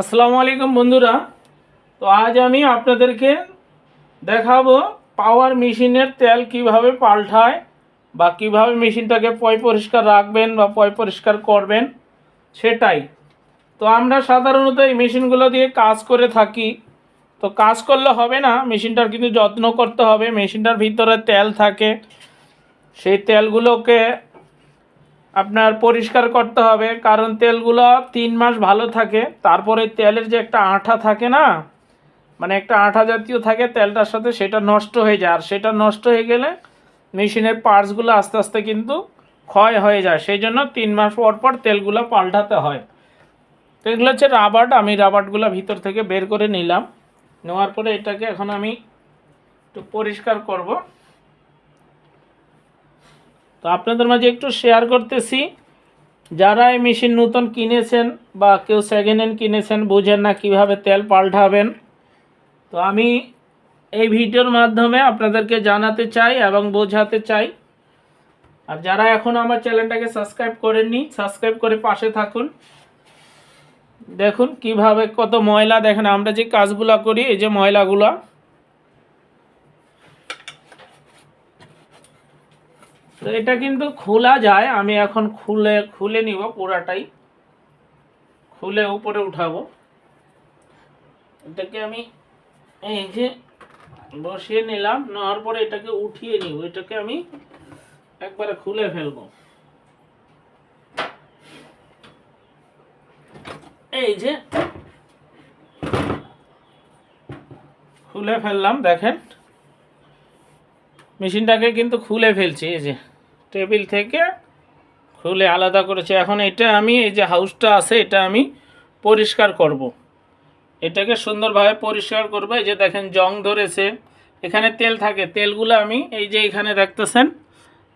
আসসালামু আলাইকুম বন্ধুরা। তো আজ আমি আপনাদেরকে দেখাবো পাওয়ার মেশিনের তেল কীভাবে পাল্টায় বা কীভাবে মেশিনটাকে পয় পরিষ্কার রাখবেন বা পয় পরিষ্কার করবেন সেটাই। তো আমরা সাধারণত এই মেশিনগুলো দিয়ে কাজ করে থাকি। তো কাজ করলে হবে না, মেশিনটার কিন্তু যত্ন করতে হবে, মেশিনটার ভিতরে তেল থাকে। সেই তেলগুলোকে আপনার পরিষ্কার করতে হবে, কারণ তেলগুলো তিন মাস ভালো থাকে। তারপরে তেলের যে একটা আঠা থাকে না মানে একটা আঠা জাতীয় থাকে, তেলটার সাথে সেটা নষ্ট হয়ে যায়। আর সেটা নষ্ট হয়ে গেলে মেশিনের পার্টসগুলো আস্তে আস্তে কিন্তু ক্ষয় হয়ে যায়। সেই জন্য তিন মাস পর পর তেলগুলো পাল্টাতে হয়। তো এগুলো হচ্ছে রাবার্ট। আমি রাবার্টগুলো ভিতর থেকে বের করে নিলাম। নেওয়ার পরে এটাকে এখন আমি একটু পরিষ্কার করব। তো আপনাদের মাঝে একটু শেয়ার করতেছি। যারা এই মেশিন নতুন কিনেছেন বা কেউ সেকেন্ড হ্যান্ড কিনেছেন, বুঝেন না কীভাবে তেল পাল্টাবেন। তো আমি এই ভিডিওর মাধ্যমে আপনাদেরকে জানাতে চাই এবং বোঝাতে চাই। আর যারা এখন আমার চ্যানেলটাকে সাবস্ক্রাইব করেননি সাবস্ক্রাইব করে পাশে থাকুন। দেখুন কীভাবে কত ময়লা, দেখেন আমরা যে কাজগুলো করি, এই যে ময়লাগুলো তো এটা কিন্তু খোলা যায়, আমি এখন খুলে খুলে নিব পুরাটাই। খুলে উপরে উঠাবো। এটাকে আমি এই যে বসিয়ে নিলাম, নেওয়ার পরে এটাকে উঠিয়ে নিব। এটাকে আমি একবারে খুলে ফেলব। এই যে খুলে ফেললাম, দেখেন। মেশিনটাকে কিন্তু খুলে ফেলছি, এই যে। টেবিল থেকে খুলে আলাদা করেছি। এখন এটা আমি, এই যে হাউসটা আছে, এটা আমি পরিষ্কার করব। এটাকে সুন্দরভাবে পরিষ্কার করব। এই যে দেখেন, জং ধরেছে। এখানে তেল থাকে। তেলগুলো আমি, এই যে এখানে দেখতেছেন,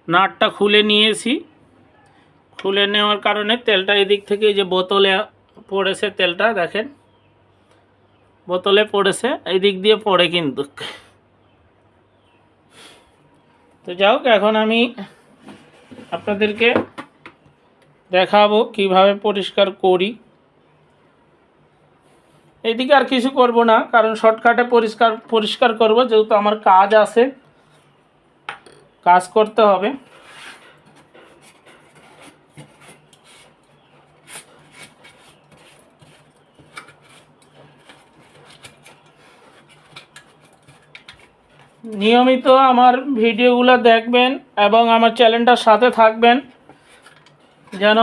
নাটটা খুলে নিয়েছি। খুলে নেওয়ার কারণে তেলটা এদিক থেকে এই যে বোতলে পড়েছে তেলটা, দেখেন। বোতলে পড়েছে এই দিক দিয়ে পড়ে কিন্তু। তো যাই হোক, এখন আমি আপনাদেরকে দেখাবো কীভাবে পরিষ্কার করি। এদিকে আর কিছু করব না, কারণ শর্টকাটে পরিষ্কার পরিষ্কার করব, যেহেতু আমার কাজ আছে। কাজ করতে হবে। নিয়মিত আমার ভিডিওগুলো দেখবেন এবং আমার চ্যানেলটার সাথে থাকবেন, যেন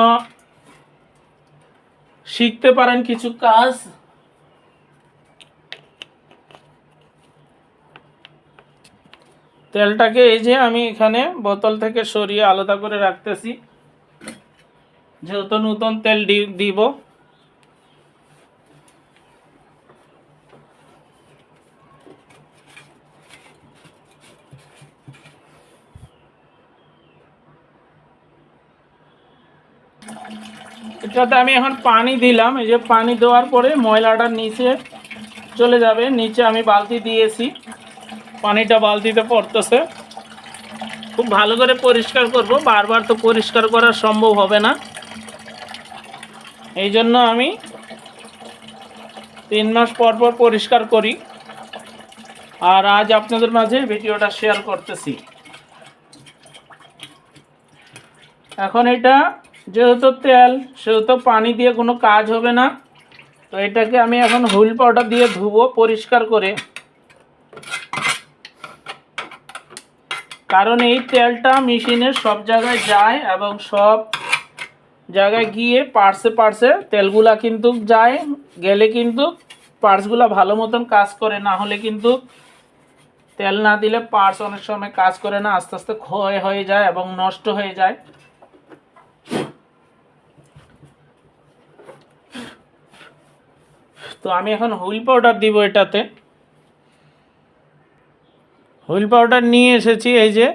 শিখতে পারেন কিছু কাজ। তেলটাকে এই যে আমি এখানে বোতল থেকে সরিয়ে আলাদা করে রাখতেছি। যেহেতু নতুন তেল দিব। এটাতে আমি এখন পানি দিলাম। এই যে পানি দেওয়ার পরে ময়লাটা নিচে চলে যাবে। নিচে আমি বালতি দিয়েছি। পানিটা বালতিতে পড়তেছে। খুব ভালো করে পরিষ্কার করব। বারবার তো পরিষ্কার করা সম্ভব হবে না। এই জন্য আমি তিন মাস পর পর পরিষ্কার করি। আর আজ আপনাদের মাঝে ভিডিওটা শেয়ার করতেছি। এখন এটা যেহেতু তেল, সেহেতু পানি দিয়ে কোনো কাজ হবে না। তো এটাকে আমি এখন হুইল পাউডার দিয়ে ধুবো পরিষ্কার করে। কারণ এই তেলটা মেশিনের সব জায়গায় যায় এবং সব জায়গায় গিয়ে পার্সে পার্সে তেলগুলা কিন্তু যায়। গেলে কিন্তু পার্টসগুলো ভালো মতন কাজ করে, না হলে কিন্তু তেল না দিলে পার্টস অনেক সময় কাজ করে না, আস্তে আস্তে ক্ষয় হয়ে যায় এবং নষ্ট হয়ে যায়। তো আমি এখন হুইল পাউডার দিব এটাতে। হুইল পাউডার নিয়ে এসেছি, এই যে।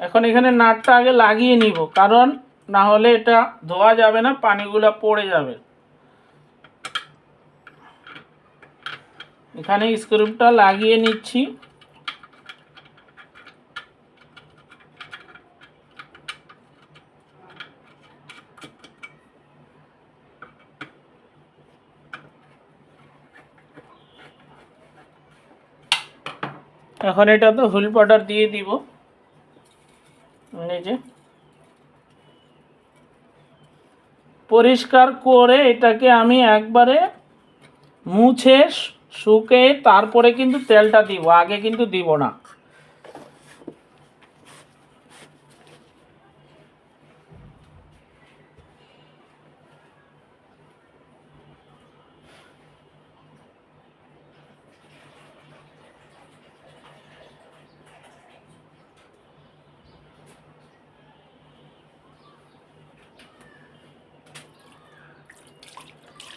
এখন এখানে নাটটা আগে লাগিয়ে নিব, কারণ না হলে এটা ধোয়া যাবে না, পানিগুলো পড়ে যাবে। এখানে স্ক্রুপটা লাগিয়ে নিচ্ছি। এখন এটা তো হুইল পাউডার দিয়ে দিব। নিজে পরিষ্কার করে এটাকে আমি একবারে মুছে, শুকে, তারপরে কিন্তু তেলটা দিব, আগে কিন্তু দিব না।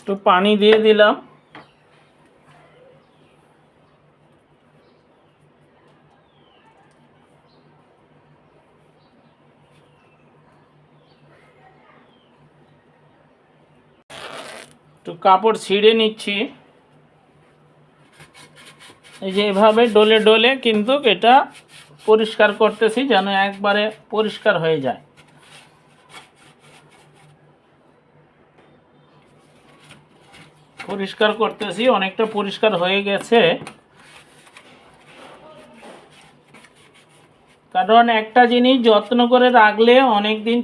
একটু পানি দিয়ে দিলাম। একটু কাপড় ছিঁড়ে নিচ্ছি। এই যে এভাবে ডলে ডলে কিন্তু এটা পরিষ্কার করতেছি যেন একবারে পরিষ্কার হয়ে যায়। পরিষ্কার করতেছি, অনেকটা পরিষ্কার হয়ে গেছে। কারণ একটা জিনিস যত্ন করে রাখলে অনেক দিন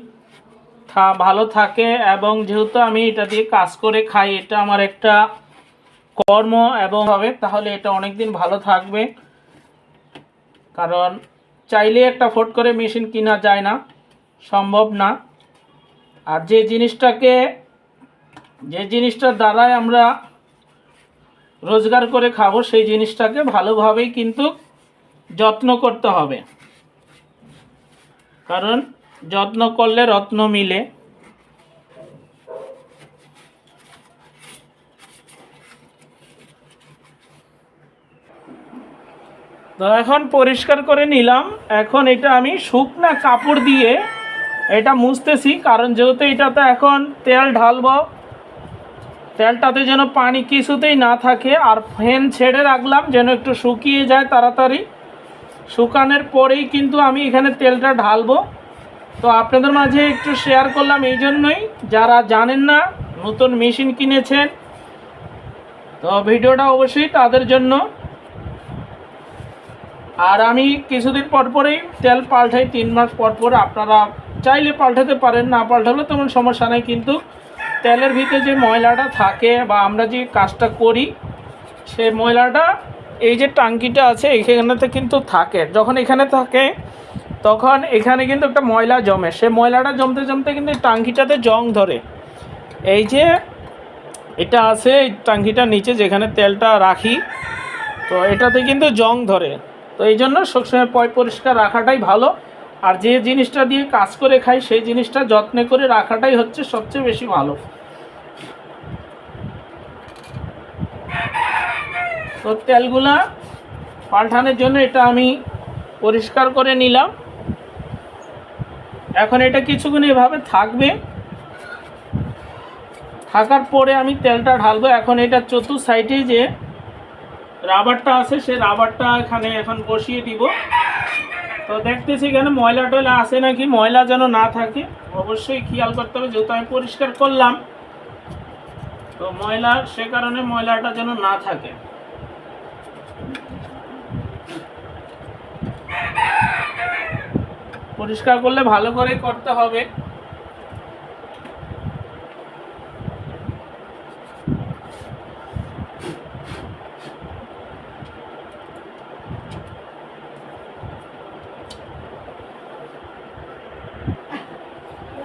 ভালো থাকে এবং যেহেতু আমি এটা দিয়ে কাজ করে খাই, এটা আমার একটা কর্ম এবং হবে, তাহলে এটা অনেক দিন ভালো থাকবে। কারণ চাইলে একটা ফোট করে মেশিন কিনা যায় না, সম্ভব না। আর যে জিনিসটাকে যে জিনিসটার দ্বারাই আমরা রোজগার করে খাব, সেই জিনিসটাকে ভালোভাবেই কিন্তু যত্ন করতে হবে। কারণ যত্ন করলে রত্ন মিলে। তো এখন পরিষ্কার করে নিলাম। এখন এটা আমি শুকনা কাপড় দিয়ে এটা মুছতেছি, কারণ যেহেতু এটাতে এখন তেল ঢালবো তেলটাতে যেন পানি কিছুতেই না থাকে আর ফ্যান ছেড়ে রাখলাম যেন একটু শুকিয়ে যায় তাড়াতাড়ি। শুকানোর পরেই কিন্তু আমি এখানে তেলটা ঢালবো। তো আপনাদের মাঝে একটু শেয়ার করলাম এই জন্যই। যারা জানেন না, নতুন মেশিন কিনেছেন, তো ভিডিওটা অবশ্যই তাদের জন্য। আর আমি কিছুদিন পর পরেই তেল পাল্টাই, তিন মাস পর পর আপনারা চাইলে পাল্টাতে পারেন, না পাল্টালে তেমন সমস্যা নেই কিন্তু তেলের ভিতরে যে ময়লাটা থাকে বা আমরা যে কাজটা করি, সেই ময়লাটা এই যে টাঙ্কিটা আছে এখানেতে কিন্তু থাকে। যখন এখানে থাকে, তখন এখানে কিন্তু একটা ময়লা জমে। সে ময়লাটা জমতে জমতে কিন্তু টাঙ্কিটাতে জং ধরে। এই যে এটা আছে, এই টাঙ্কিটার নিচে যেখানে তেলটা রাখি, তো এটাতে কিন্তু জং ধরে। তো এই জন্য সবসময় পয় পরিষ্কার রাখাটাই ভালো। আর যে জিনিসটা দিয়ে কাজ করে খাই, সেই জিনিসটা যত্নে করে রাখাটাই হচ্ছে সবচেয়ে বেশি ভালো। তো তেলগুলা পাল্টানোর জন্য এটা আমি পরিষ্কার করে নিলাম। এখন এটা কিছুক্ষণ এভাবে থাকবে। থাকার পরে আমি তেলটা ঢালবো। এখন এটা চতুর্থ সাইডে যে রাবারটা আছে, সে রাবারটা এখানে এখন বসিয়ে দিব। তো দেখতেছি এখানে ময়লা টয়লা আছে নাকি? ময়লা যেন না থাকে। অবশ্যই খেয়াল করতে হবে যেহেতু আমি পরিষ্কার করলাম। তো ময়লা, সে কারণে ময়লাটা যেন না থাকে। পরিষ্কার করলে ভালো করে করতে হবে।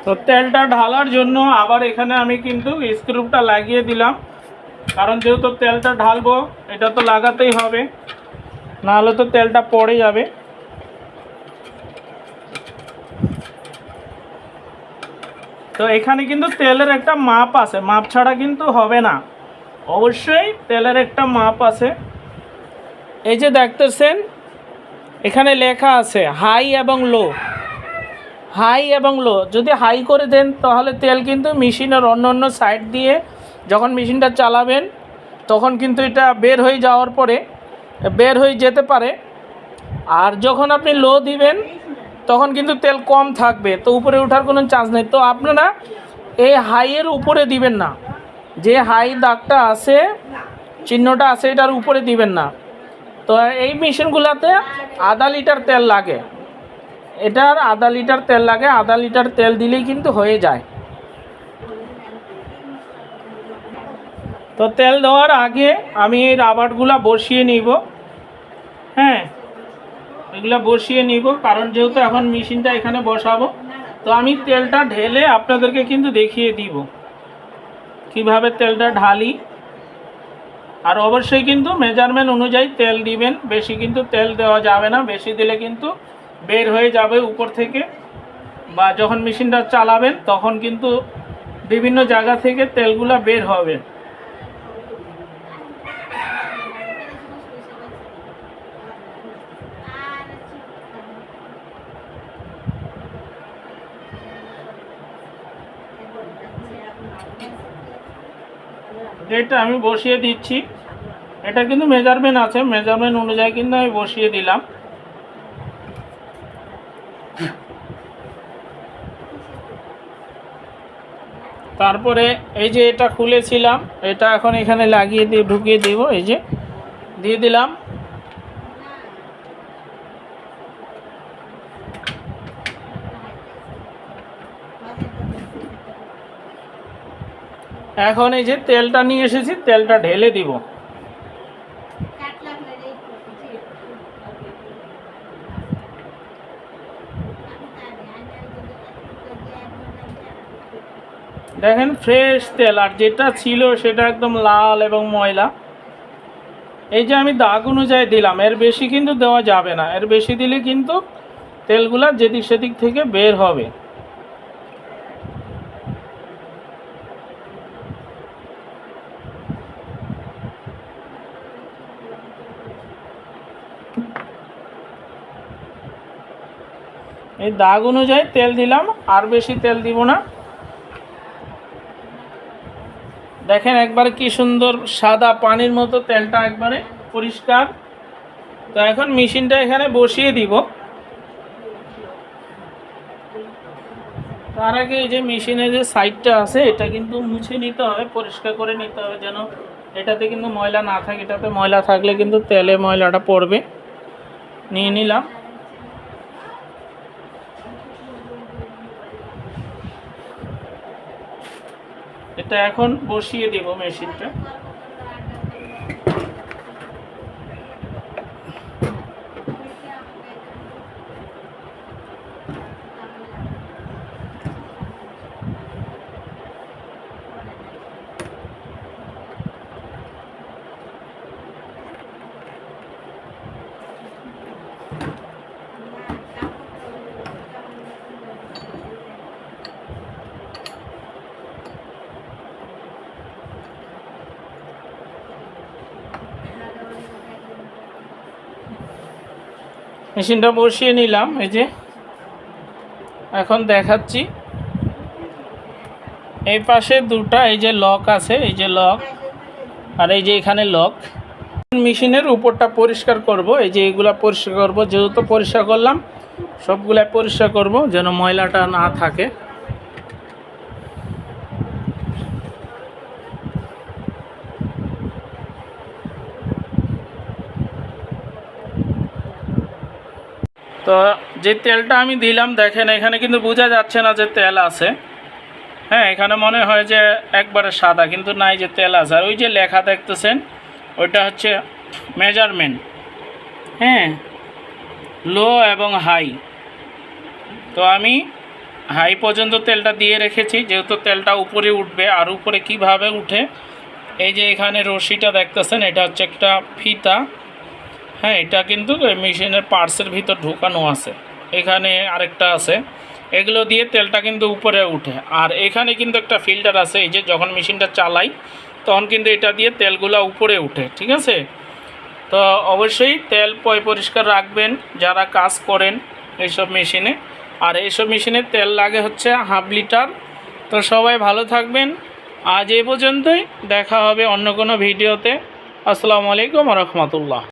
তো তেলটা ঢালার জন্য আবার এখানে আমি কিন্তু স্ক্রুপটা লাগিয়ে দিলাম। কারণ যেহেতু তেলটা ঢালবো, এটা তো লাগাতেই হবে। নাহলে তো তেলটা পড়ে যাবে। তো এখানে কিন্তু তেলের একটা মাপ আছে। মাপ ছাড়া কিন্তু হবে না। অবশ্যই তেলের একটা মাপ আছে। এই যে দেখতেছেন, এখানে লেখা আছে, হাই এবং লো। হাই এবং লো। যদি হাই করে দেন, তাহলে তেল কিন্তু মেশিনের অন্য অন্য সাইড দিয়ে যখন মেশিনটা চালাবেন, তখন কিন্তু এটা বের হয়ে যাওয়ার পরে, বের হয়ে যেতে পারে। আর যখন আপনি লো দিবেন, তখন কিন্তু তেল কম থাকবে। তো উপরে ওঠার কোনো চান্স নেই। তো আপনারা এই হাইয়ের উপরে দিবেন না। যে হাই দাগটা আছে, চিহ্নটা আছে, এটার উপরে দিবেন না। তো এই মেশিনগুলোতে আধা লিটার তেল লাগে। এটার আধা লিটার তেল লাগে, আধা লিটার তেল দিলেই কিন্তু হয়ে যায়। তো তেল দেওয়ার আগে আমি এই রাবারগুলো বসিয়ে নিব। হ্যাঁ এগুলো বসিয়ে নিব, কারণ যেহেতু এখন মেশিনটা এখানে বসাবো, তো আমি তেলটা ঢেলে আপনাদেরকে কিন্তু দেখিয়ে দিব। কীভাবে তেলটা ঢালি, আর অবশ্যই কিন্তু মেজারমেন্ট অনুযায়ী তেল দিবেন। বেশি কিন্তু তেল দেওয়া যাবে না, বেশি দিলে কিন্তু বের হয়ে যাবে উপর থেকে বা যখন মেশিনটা চালাবেন তখন কিন্তু বিভিন্ন জায়গা থেকে তেলগুলা বের হবে। এটা আমি বসিয়ে দিচ্ছি। এটা কিন্তু মেজারমেন্ট আছে। মেজারমেন্ট অনুযায়ী কিন্তু আমি বসিয়ে দিলাম। তারপরে এই যে এটা খুলেছিলাম, এটা এখন এখানে লাগিয়ে দিয়ে ঢুকিয়ে দেব, এই যে দিয়ে দিলাম। এখন এই যে তেলটা নিয়ে এসেছি, তেলটা ঢেলে দিব। দেখেন ফ্রেশ তেল, আর যেটা ছিল সেটা একদম লাল এবং ময়লা। এই যে আমি দাগ অনুযায়ী দিলাম, এর বেশি কিন্তু দেওয়া যাবে না। এর বেশি দিলে কিন্তু তেলগুলা যেদিক সেদিক থেকে বের হবে। এই দাগ অনুযায়ী তেল দিলাম, আর বেশি তেল দিব না। দেখেন একবারে কি সুন্দর সাদা পানির মতো তেলটা একবারে পরিষ্কার। তো এখন মেশিনটা এখানে বসিয়ে দিব। তার আগে এই যে মেশিনের যে সাইডটা আছে, এটা কিন্তু মুছে নিতে হবে, পরিষ্কার করে নিতে হবে যেন এটাতে কিন্তু ময়লা না থাকে। এটাতে ময়লা থাকলে কিন্তু তেলে ময়লাটা পড়বে। নিয়ে নিলাম। এটা এখন বসিয়ে দেব মেশিনটা মেশিনটা বসিয়ে নিলাম, এই যে। এখন দেখাচ্ছি। এই পাশে দুটা, এই যে লক আছে, এই যে লক, আর এই যে এখানে লক। মেশিনের উপরটা পরিষ্কার করব, এই যে এগুলা পরিষ্কার করব, যেহেতু পরিষ্কার করলাম সবগুলা পরিষ্কার করব, যেন ময়লাটা না থাকে। তো যে তেলটা আমি দিলাম, দেখেন এখানে কিন্তু বোঝা যাচ্ছে না যে তেল আছে। হ্যাঁ এখানে মনে হয় যে একবারে সাদা, কিন্তু নাই যে তেল আছে। আর ওই যে লেখা দেখতেছেন, ওইটা হচ্ছে মেজারমেন্ট হ্যাঁ লো এবং হাই তো আমি হাই পর্যন্ত তেলটা দিয়ে রেখেছি, যেহেতু তেলটা উপরে উঠবে, আর উপরে কীভাবে উঠে, এই যে এখানে রশিটা দেখতেছেন, এটা হচ্ছে একটা ফিতা। হ্যাঁ এটা কিন্তু মেশিনের পার্টসের ভিতর ঢুকানো আছে। এখানে আরেকটা আছে। এগুলো দিয়ে তেলটা কিন্তু উপরে উঠে। আর এখানে কিন্তু একটা ফিল্টার আছে, এই যে যখন মেশিনটা চালাই, তখন কিন্তু এটা দিয়ে তেলগুলো উপরে উঠে, ঠিক আছে? তো অবশ্যই তেল পয় পরিষ্কার রাখবেন, যারা কাজ করেন এইসব মেশিনে। আর এইসব মেশিনে তেল লাগে হচ্ছে হাফ লিটার। তো সবাই ভালো থাকবেন। আজ এই পর্যন্তই। দেখা হবে অন্য কোনো ভিডিওতে। আসসালামু আলাইকুম রহমতুল্লাহ।